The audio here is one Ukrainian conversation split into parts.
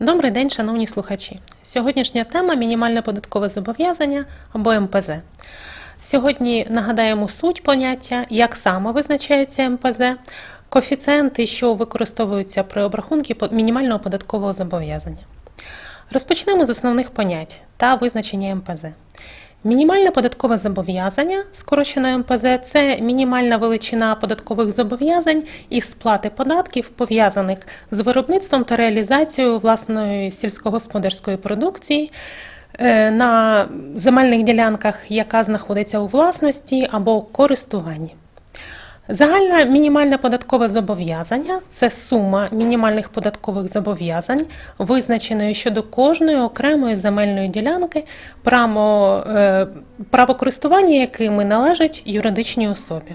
Добрий день, шановні слухачі. Сьогоднішня тема мінімальне податкове зобов'язання або МПЗ. Сьогодні нагадаємо суть поняття, як саме визначається МПЗ, коефіцієнти, що використовуються при обрахунку мінімального податкового зобов'язання. Розпочнемо з основних понять та визначення МПЗ. Мінімальне податкове зобов'язання, скорочено МПЗ, це мінімальна величина податкових зобов'язань із сплати податків, пов'язаних з виробництвом та реалізацією власної сільськогосподарської продукції е, на земельних ділянках, яка знаходиться у власності або користуванні. Загальне мінімальне податкове зобов'язання це сума мінімальних податкових зобов'язань, визначеної щодо кожної окремої земельної ділянки, право, е, право користування якими належить юридичній особі.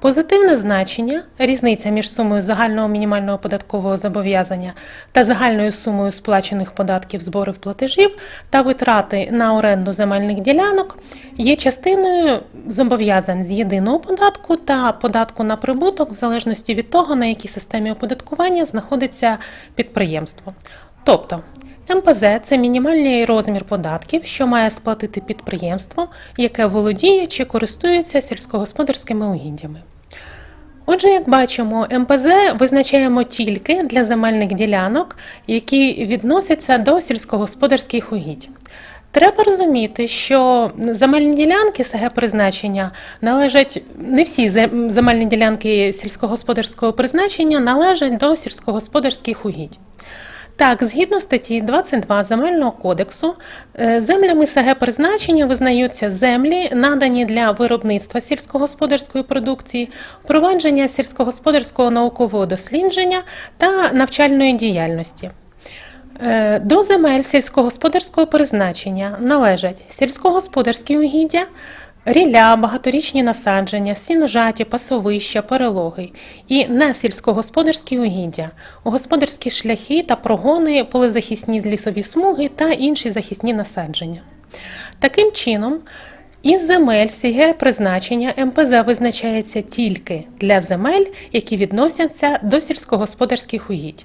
Позитивне значення різниця між сумою загального мінімального податкового зобов'язання та загальною сумою сплачених податків, зборів платежів та витрати на оренду земельних ділянок є частиною зобов'язань з єдиного податку та податку на прибуток в залежності від того, на якій системі оподаткування знаходиться підприємство. Тобто МПЗ це мінімальний розмір податків, що має сплатити підприємство, яке володіє чи користується сільськогосподарськими угіддями. Отже, як бачимо, МПЗ визначаємо тільки для земельних ділянок, які відносяться до сільськогосподарських угідь. Треба розуміти, що земельні ділянки СГ призначення належать не всі земельні ділянки сільськогосподарського призначення належать до сільськогосподарських угідь. Так, згідно статті 22 Земельного кодексу, е, землями СГ призначення визнаються землі, надані для виробництва сільськогосподарської продукції, впровадження сільськогосподарського наукового дослідження та навчальної діяльності. Е, До земель сільськогосподарського призначення належать сільськогосподарські угіддя, рілля, багаторічні насадження, сіножаті, пасовища, перелоги. І несільськогосподарські угіддя, господарські шляхи та прогони, полезахисні лісові смуги та інші захисні насадження. Таким чином, із земель СІГЕ призначення МПЗ визначається тільки для земель, які відносяться до сільськогосподарських угідь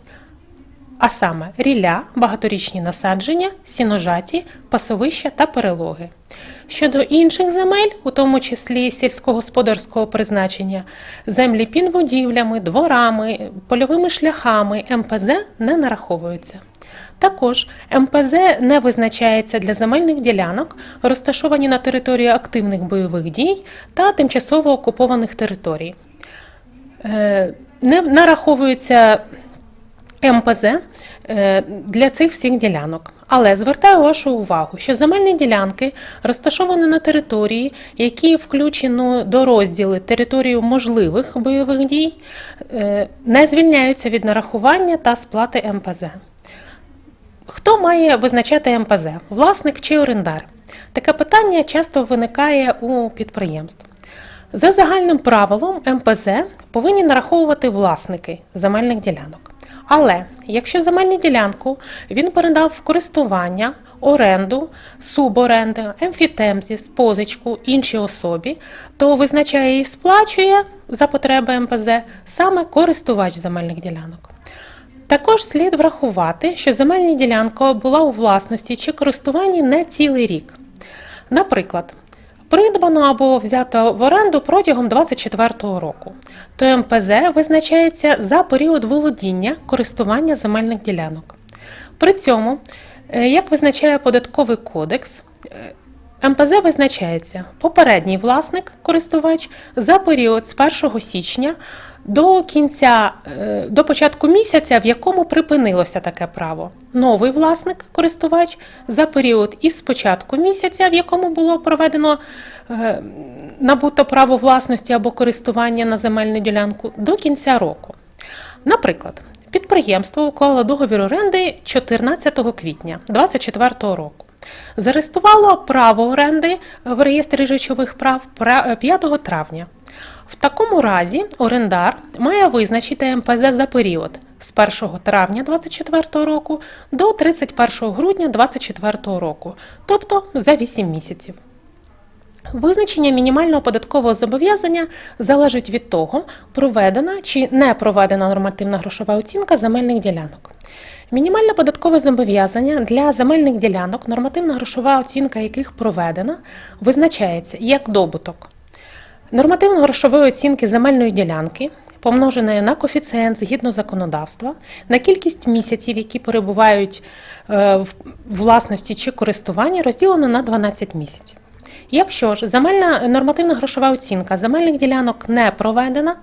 а саме рілля, багаторічні насадження, сіножаті, пасовища та перелоги. Щодо інших земель, у тому числі сільськогосподарського призначення, землі під будівлями, дворами, польовими шляхами МПЗ не нараховуються. Також МПЗ не визначається для земельних ділянок, розташовані на території активних бойових дій та тимчасово окупованих територій. Е, Не нараховується МПЗ е, для цих всіх ділянок. Але звертаю вашу увагу, що земельні ділянки розташовані на території, які включені до розділу територію можливих бойових дій, е, не звільняються від нарахування та сплати МПЗ. Хто має визначати МПЗ? Власник чи орендар? Таке питання часто виникає у підприємств. За загальним правилом МПЗ повинні нараховувати власники земельних ділянок. Але якщо земельну ділянку він передав в користування, оренду, суборенду, емфітемзіс, позичку іншій особі, то визначає і сплачує за потреби МПЗ саме користувач земельних ділянок. Також слід врахувати, що земельна ділянка була у власності чи користуванні не цілий рік. Наприклад, придбано або взято в оренду протягом 2024 року, то МПЗ визначається за період володіння користування земельних ділянок. При цьому, е, як визначає податковий кодекс, е, МПЗ визначається попередній власник, користувач за період з 1 січня до кінця е, до початку місяця, в якому припинилося таке право. Новий власник, користувач за період із початку місяця, в якому було проведено е, набуто право власності або користування на земельну ділянку, до кінця року. Наприклад, підприємство уклало договір оренди 14 квітня 2024 року. Зареєструвало право оренди в реєстрі речових прав пра- 5 травня. В такому разі орендар має визначити МПЗ за період з 1 травня 2024 року до 31 грудня 2024 року, тобто за 8 місяців. Визначення мінімального податкового зобов'язання залежить від того, проведена чи не проведена нормативна грошова оцінка земельних ділянок. Мінімальне податкове зобов'язання для земельних ділянок, нормативна грошова оцінка яких проведена, визначається як добуток нормативно-грошової оцінки земельної ділянки, помноженої на коефіцієнт згідно законодавства, на кількість місяців, які перебувають е, в власності чи користуванні, розділено на 12 місяців. Якщо ж земельна нормативна грошова оцінка земельних ділянок не проведена,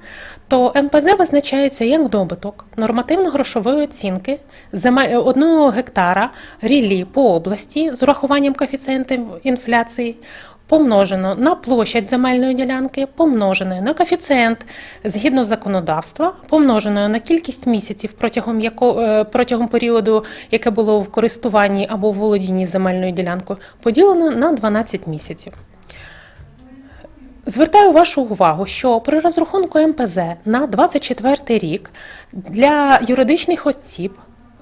то МПЗ визначається як добиток нормативно-грошової оцінки земель 1 гектара ріллі по області з урахуванням коефіцієнтів інфляції, помножено на площадь земельної ділянки, помноженої на коефіцієнт згідно законодавства, помноженою на кількість місяців протягом яко, е, протягом періоду, яке було в користуванні або в володінні земельною ділянкою, поділено на 12 місяців. Звертаю вашу увагу, що при розрахунку МПЗ на 24 рік для юридичних осіб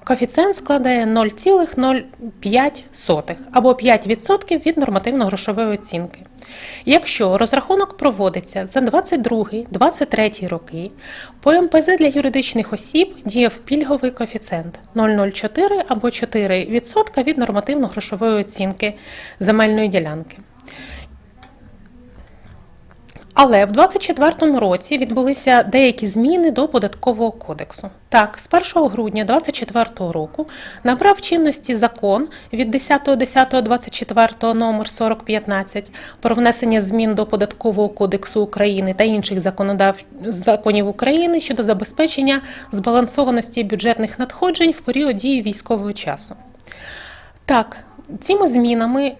коефіцієнт складає 0,05 або 5% від нормативно-грошової оцінки. Якщо розрахунок проводиться за 22-23 роки, по МПЗ для юридичних осіб діяв пільговий коефіцієнт 0,04 або 4% від нормативно-грошової оцінки земельної ділянки. Але в 2024 році відбулися деякі зміни до податкового кодексу. Так, з 1 грудня 2024 року набрав чинності закон від 10.10.24 номер 4015 про внесення змін до податкового кодексу України та інших законодав... законів України щодо забезпечення збалансованості бюджетних надходжень в період дії військового часу. Так, цими змінами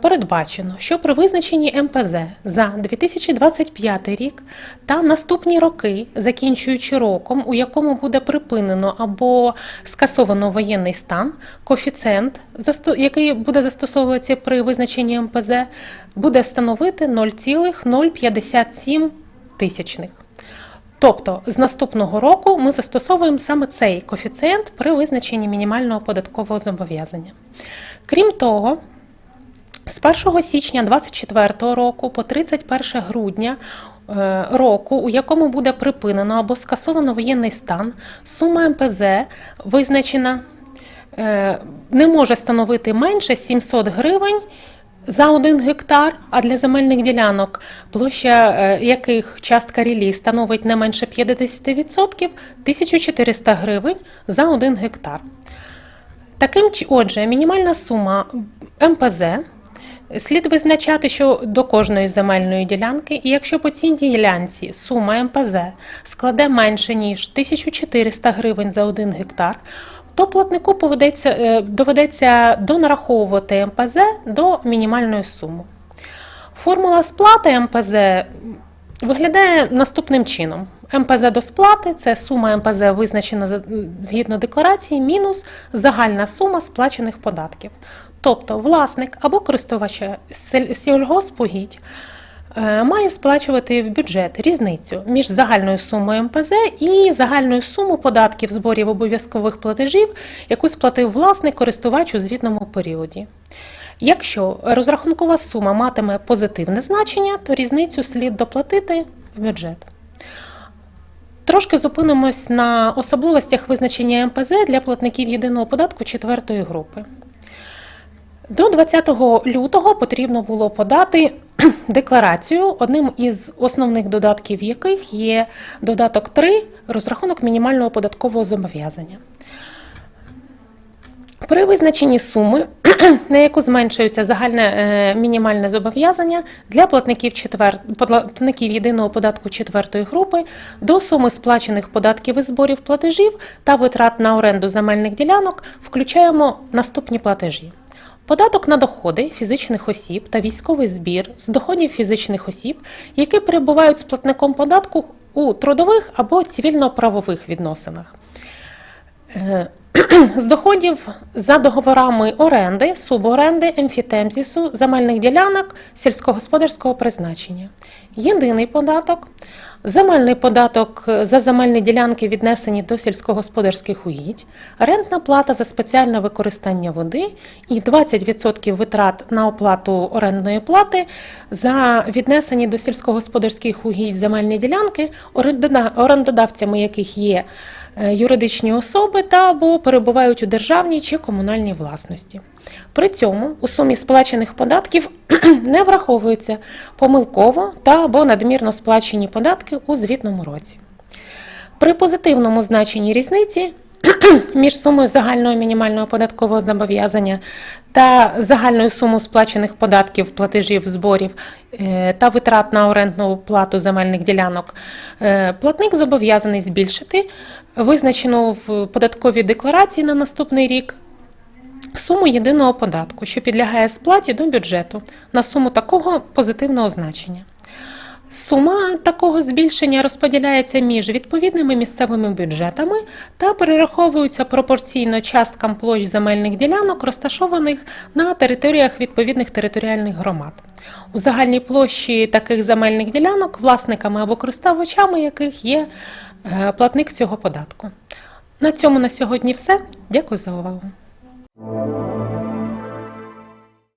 передбачено, що при визначенні МПЗ за 2025 рік та наступні роки, закінчуючи роком, у якому буде припинено або скасовано воєнний стан, коефіцієнт, який буде застосовуватися при визначенні МПЗ, буде становити 0,057 тисячних. Тобто з наступного року ми застосовуємо саме цей коефіцієнт при визначенні мінімального податкового зобов'язання. Крім того, з 1 січня 2024 року по 31 грудня е, року, у якому буде припинено або скасовано воєнний стан, сума МПЗ визначена е, не може становити менше 700 гривень за один гектар, а для земельних ділянок, площа е, яких частка рілі становить не менше 50%, 1400 гривень за один гектар. Таким отже, мінімальна сума МПЗ слід визначати, що до кожної земельної ділянки, і якщо по цій ділянці сума МПЗ складе менше ніж 1400 гривень за один гектар, то платнику поведеться, е, доведеться донараховувати МПЗ до мінімальної суми. Формула сплати МПЗ виглядає наступним чином. МПЗ до сплати це сума МПЗ визначена згідно декларації, мінус загальна сума сплачених податків. Тобто власник або користувач сільгоспугідь е, має сплачувати в бюджет різницю між загальною сумою МПЗ і загальною сумою податків зборів обов'язкових платежів, яку сплатив власник користувач у звітному періоді. Якщо розрахункова сума матиме позитивне значення, то різницю слід доплатити в бюджет. Трошки зупинимось на особливостях визначення МПЗ для платників єдиного податку четвертої групи. До 20 лютого потрібно було подати декларацію, одним із основних додатків яких є додаток 3 розрахунок мінімального податкового зобов'язання. При визначенні суми, на яку зменшується загальне е, мінімальне зобов'язання для платників, четвер... платників єдиного податку четвертої групи до суми сплачених податків і зборів платежів та витрат на оренду земельних ділянок включаємо наступні платежі. Податок на доходи фізичних осіб та військовий збір з доходів фізичних осіб, які перебувають з платником податку у трудових або цивільно-правових відносинах. З доходів за договорами оренди, суборенди, емфітемзісу, земельних ділянок сільськогосподарського призначення. Єдиний податок Земельний податок за земельні ділянки віднесені до сільськогосподарських угідь, рентна плата за спеціальне використання води і 20% витрат на оплату орендної плати за віднесені до сільськогосподарських угідь земельні ділянки, орендода- орендодавцями яких є е, юридичні особи та або перебувають у державній чи комунальній власності. При цьому у сумі сплачених податків не враховуються помилково та або надмірно сплачені податки у звітному році. При позитивному значенні різниці між сумою загального мінімального податкового зобов'язання та загальною сумою сплачених податків, платежів, зборів е, та витрат на орендну плату земельних ділянок, е, платник зобов'язаний збільшити визначену в податковій декларації на наступний рік суму єдиного податку, що підлягає сплаті до бюджету на суму такого позитивного значення. Сума такого збільшення розподіляється між відповідними місцевими бюджетами та перераховується пропорційно часткам площ земельних ділянок, розташованих на територіях відповідних територіальних громад. У загальній площі таких земельних ділянок, власниками або користувачами яких є е, платник цього податку. На цьому на сьогодні все. Дякую за увагу. Thank you.